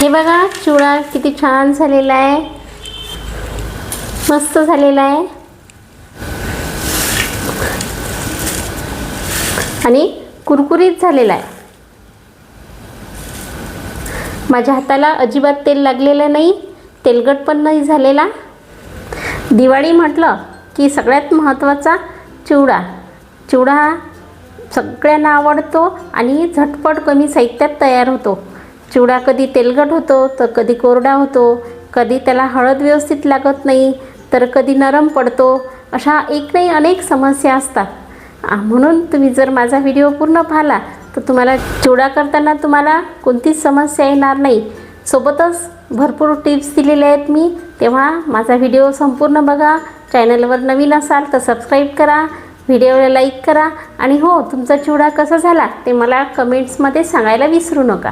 हे बघा चिवडा किती छान झालेला आहे. मस्त झालेला आहे. आणि कुरकुरीत झालेला आहे. माझ्या हाताला अजिबात तेल लागलेलं नाही तेलगट पण नाही झालेला. दिवाळी म्हटलं की सगळ्यात महत्त्वाचा चिवडा. चिवडा हा सगळ्यांना आवडतो आणि झटपट कमी साहित्यात तयार होतो. चिवडा कधी तेलगट होतो तर कधी कोरडा होतो कधी त्याला हळद व्यवस्थित लागत नाही तर कधी नरम पडतो अशा एक नाही अनेक समस्या असतात. म्हणून तुम्ही जर माझा व्हिडिओ पूर्ण पाहिला तर तुम्हाला चिवडा करताना तुम्हाला कोणतीच समस्या येणार नाही. सोबतच भरपूर टिप्स दिलेल्या आहेत मी तेव्हा माझा व्हिडिओ संपूर्ण बघा. चॅनलवर नवीन असाल तर सबस्क्राईब करा व्हिडिओला लाईक करा. आणि हो तुमचा चिवडा कसा झाला ते मला कमेंट्समध्ये सांगायला विसरू नका.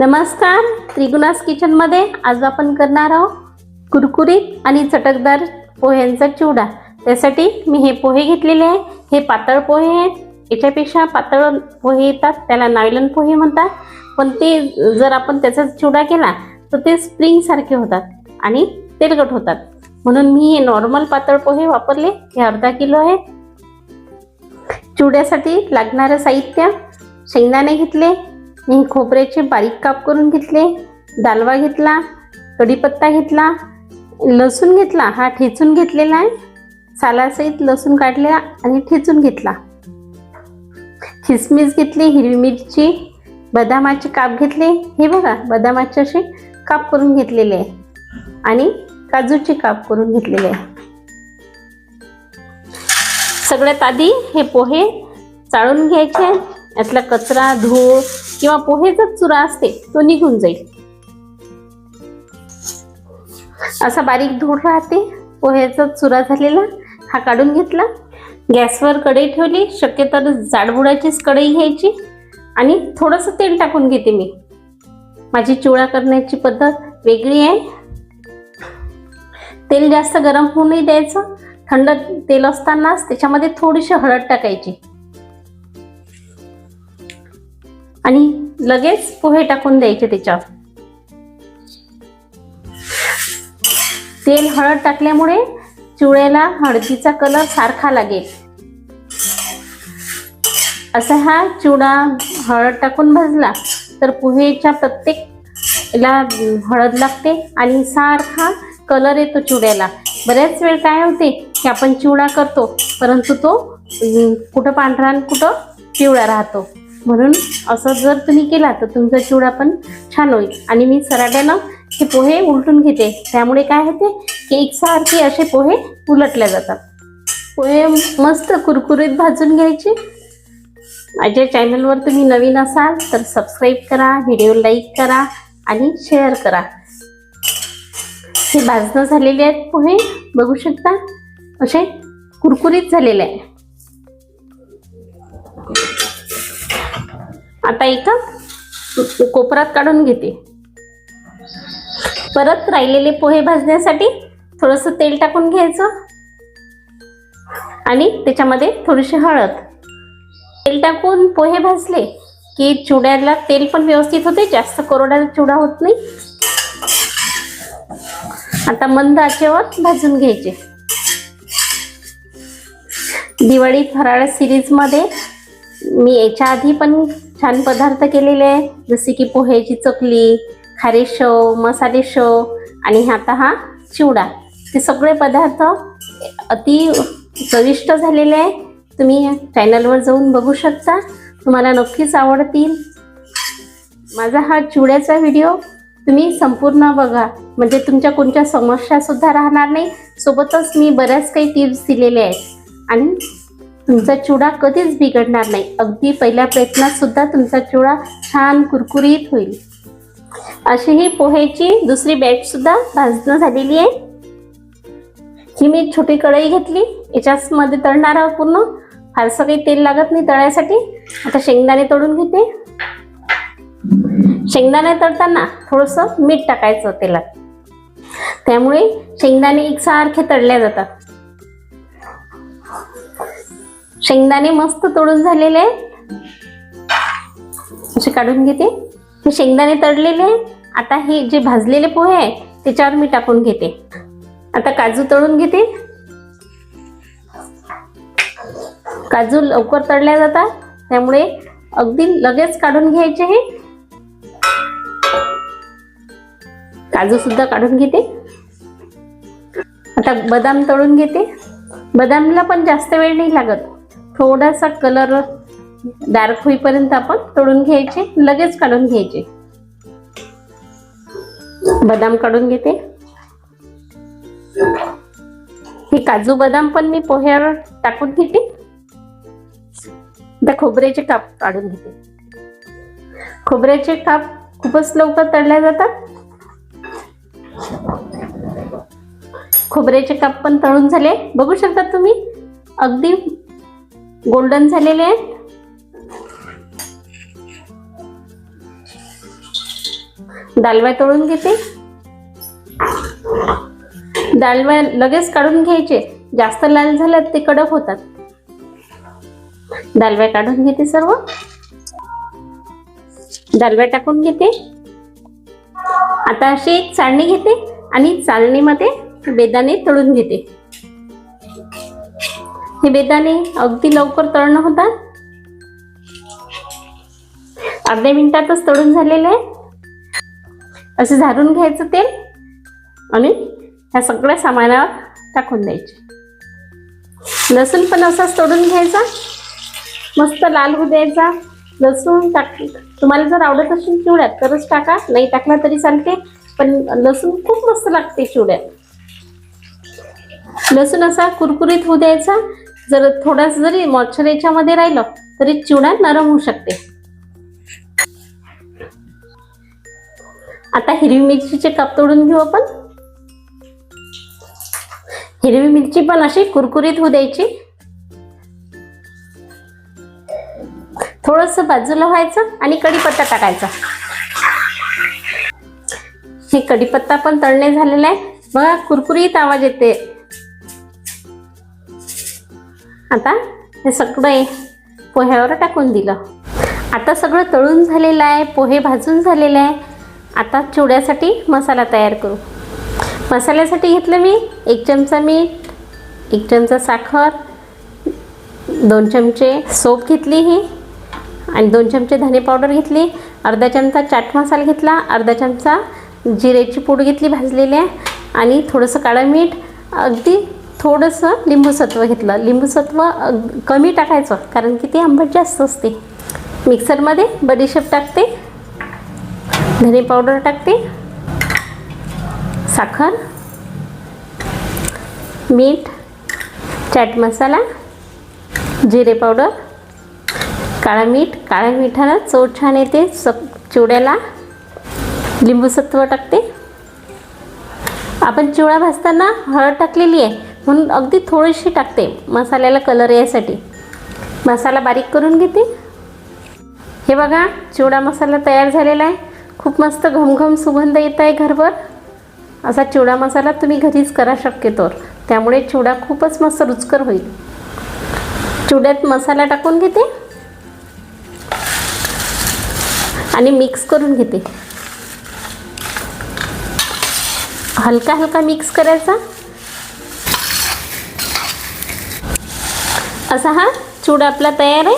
नमस्कार त्रिगुणास किचनमध्ये आज आपण करणार आहोत कुरकुरीत आणि चटकदार पोह्यांचा चिवडा. त्यासाठी मी हे पोहे घेतलेले आहे. हे पातळ पोहे आहेत. याच्यापेक्षा पातळ पोहे येतात. त्याला नायलन पोहे म्हणतात. पण ते जर आपण त्याचा चिवडा केला तर ते स्प्रिंगसारखे होतात आणि तेलकट होतात. म्हणून मी हे नॉर्मल पातळ पोहे वापरले. हे अर्धा किलो आहेत चिवड्यासाठी लागणारं साहित्य शेंगदाणे घेतले. मी खोबऱ्याचे बारीक काप करून घेतले दालवा घेतला कढीपत्ता घेतला लसूण घेतला हा ठेचून घेतलेला आहे. सालासहित लसूण काढला आणि ठेचून घेतला. खिसमिस घेतली हिरवी मिरची बदामाचे काप घेतले. हे बघा बदामाचे असे काप करून घेतलेले आहे. आणि काजूचे काप करून घेतलेले आहे. सगळ्यात आधी हे पोहे चाळून घ्यायचे. यातला कचरा धूळ किंवा पोहेचा चुरा असते तो निघून जाईल. असा बारीक धूळ राहते पोह्याचा चुरा झालेला हा काढून घेतला. गॅसवर कढई ठेवली शक्यतर जाडबुडाचीच कढई घ्यायची आणि थोडंसं तेल टाकून घेते मी. माझी चिवडा करण्याची पद्धत वेगळी आहे. तेल जास्त गरम होऊ नाही द्यायचं. थंड तेल असतानाच त्याच्यामध्ये थोडीशी हळद टाकायची. आणि लगेच पोहे टाकून द्यायचे त्याच्यावर तेल हळद टाकल्यामुळे चिवड्याला हळदीचा कलर सारखा लागेल. असा हा चिवडा हळद टाकून भाजला तर पोहेच्या प्रत्येक ला हळद लागते आणि सारखा कलर येतो चिवड्याला बऱ्याच वेळ काय होते की आपण चिवडा करतो परंतु तो कुठं पांढरा आणि कुठं पिवळा राहतो. म्हणून असं जर तुम्ही केला तर तुमचा चिवडा पण छान होईल. आणि मी सराट्यानं हे पोहे उलटून घेते. त्यामुळे काय होते की एकसारखे असे पोहे उलटल्या जातात. पोहे मस्त कुरकुरीत भाजून घ्यायचे. माझ्या चॅनलवर तुम्ही नवीन असाल तर सबस्क्राईब करा व्हिडिओ लाईक करा आणि शेअर करा. हे भाजणं झालेले आहेत पोहे. बघू शकता असे कुरकुरीत झालेले आहे. आता एका कोपरात काढून घेते. परत राहिलेले पोहे भाजण्यासाठी थोडंसं तेल टाकून घ्यायचं. आणि त्याच्यामध्ये थोडीशी हळद. तेल टाकून पोहे भाजले की चुड्याला तेल पण व्यवस्थित होते जास्त कोरडा चुडा होत नाही. आता मंद आचेवर भाजून घ्यायचे. दिवाळी फराळ सिरीजमध्ये मी याच्या आधी पण छान पदार्थ केलेले आहे जसे की पोह्याची चकली खारे शेव मसाले शेव आणि आता हा चिवडा. ते सगळे पदार्थ अति चविष्ट झालेले आहे तुम्ही चॅनलवर जाऊन बघू शकता. तुम्हाला नक्कीच आवडतील. माझा हा चिवड्याचा व्हिडिओ तुम्ही संपूर्ण बघा. म्हणजे तुमच्या कोणत्या समस्यासुद्धा राहणार नाही. सोबतच मी बऱ्याच काही टिप्स दिलेल्या आहेत. आणि तुमचा चिवडा कधीच बिघडणार नाही. अगदी पहिल्या प्रयत्नात सुद्धा तुमचा चिवडा छान कुरकुरीत होईल. अशी ही पोहेची दुसरी बॅचसुद्धा भाजणं झालेली आहे. ही मी छोटी कढई घेतली. याच्यामध्ये तळणार आहोत पूर्ण. फारसं काही तेल लागत नाही तळायसाठी. आता शेंगदाणे तळून घेते. शेंगदाणे तळताना थोडंसं मीठ टाकायचं तेलात. त्यामुळे शेंगदाणे एकसारखे तळल्या जातात. शेंगदाणे मस्त तळून झालेले आहेत. असे काढून घेते. हे शेंगदाणे तळलेले आहे आता हे जे भाजलेले पोहे आहे त्याच्यावर मी टाकून घेते. आता काजू तळून घेते. काजू लवकर तळल्या जातात. त्यामुळे अगदी लगेच काढून घ्यायचे हे. काजू सुद्धा काढून घेते. आता बदाम तळून घेते. बदामला पण जास्त वेळ नाही लागत. थोडासा कलर डार्क होईपर्यंत आपण तळून घ्यायचे लगेच काढून घ्यायचे. बदाम काढून घेते. हे काजू बदाम पण मी पोह्यावर टाकून घेते. त्या खोबऱ्याचे काप काढून घेते. खोबऱ्याचे काप खूपच लवकर तळल्या जातात. खोबऱ्याचे काप पण तळून झाले. बघू शकता तुम्ही अगदी गोल्डन झालेले आहेत. डालव्या तळून घेते. डालव्या लगेच काढून घ्यायचे. जास्त लाल झाल्यात ते कडक होतात. दालव्या काढून घेते सर्व. दालव्या टाकून घेते. आता अशी एक चाळणी घेते आणि चाळणीमध्ये बेदाणे तळून घेते. हे बेदाणे अगदी लवकर तळणं होतात. अर्ध्या मिनिटातच तळून झालेलं आहे. असं झारून घ्यायचं तेल आणि ह्या सगळ्या सामानावर टाकून द्यायचे. लसूण पण असाच तोडून घ्यायचा. मस्त लाल होऊ द्यायचा. लसूण टाक तुम्हाला जर आवडत असेल चिवड्यात तरच टाका. नाही टाकला तरी चालते. पण लसूण खूप मस्त लागते चिवड्यात. लसूण असा कुरकुरीत होऊ द्यायचा. जर थोडासा जरी मॉइश्चर याच्यामध्ये राहिलं तरी चिवडा नरम होऊ शकते. आता हिरवी मिरचीचे कप तोडून घेऊ आपण. हिरवी मिरची पण अशी कुरकुरीत होऊ द्यायची. थोडस बाजूला व्हायचं आणि कढीपत्ता टाकायचा. हे कढीपत्ता पण तळणे झालेला आहे. बघा कुरकुरीत आवाज येते. आता हे सगळं पोह्यावर टाकून दिलं. आता सगळं तळून झालेलं आहे पोहे भाजून झालेले आहे. आता चिवड्यासाठी मसाला तयार करू. मसाल्यासाठी घेतलं मी एक चमचा मीठ एक चमचा साखर दोन चमचे सोप घेतली ही आणि दोन चमचे धने पावडर घेतली. अर्धा चमचा चाट मसाला घेतला अर्धा चमचा जिरेची पूड घेतली भाजलेली आहे आणि थोडंसं काळं मीठ अगदी थोडंसं लिंबूसत्व घेतलं. लिंबूसत्व अग- कमी टाकायचं कारण की ते आंबट जास्त असते. मिक्सरमध्ये बडीशेप टाकते. धने पावडर टाकते. साखर. मीठ. चाट मसाला. जिरे पावडर. काळा मीठ. काळ्या मिठाला चव छान येते. सप चिवड्याला लिंबूसत्व टाकते. आपण चिवडा भाजताना हळद टाकलेली आहे. म्हणून अगदी थोडीशी टाकते मसाल्याला कलर यासाठी मसाला बारीक करून घेते. हे बघा चिवडा मसाला तयार झालेला आहे. खूप मस्त घमघम सुगंध येत आहे घरभर असा चिवडा मसाला तुम्ही घरीच करा शक्यतोवर. त्यामुळे चिवडा खूपच मस्त रुचकर होईल. चिवड्यात मसाला टाकून घेते. आणि मिक्स करून घेते. हलका हलका मिक्स करायचा. असा हा चूड आपला तयार आहे.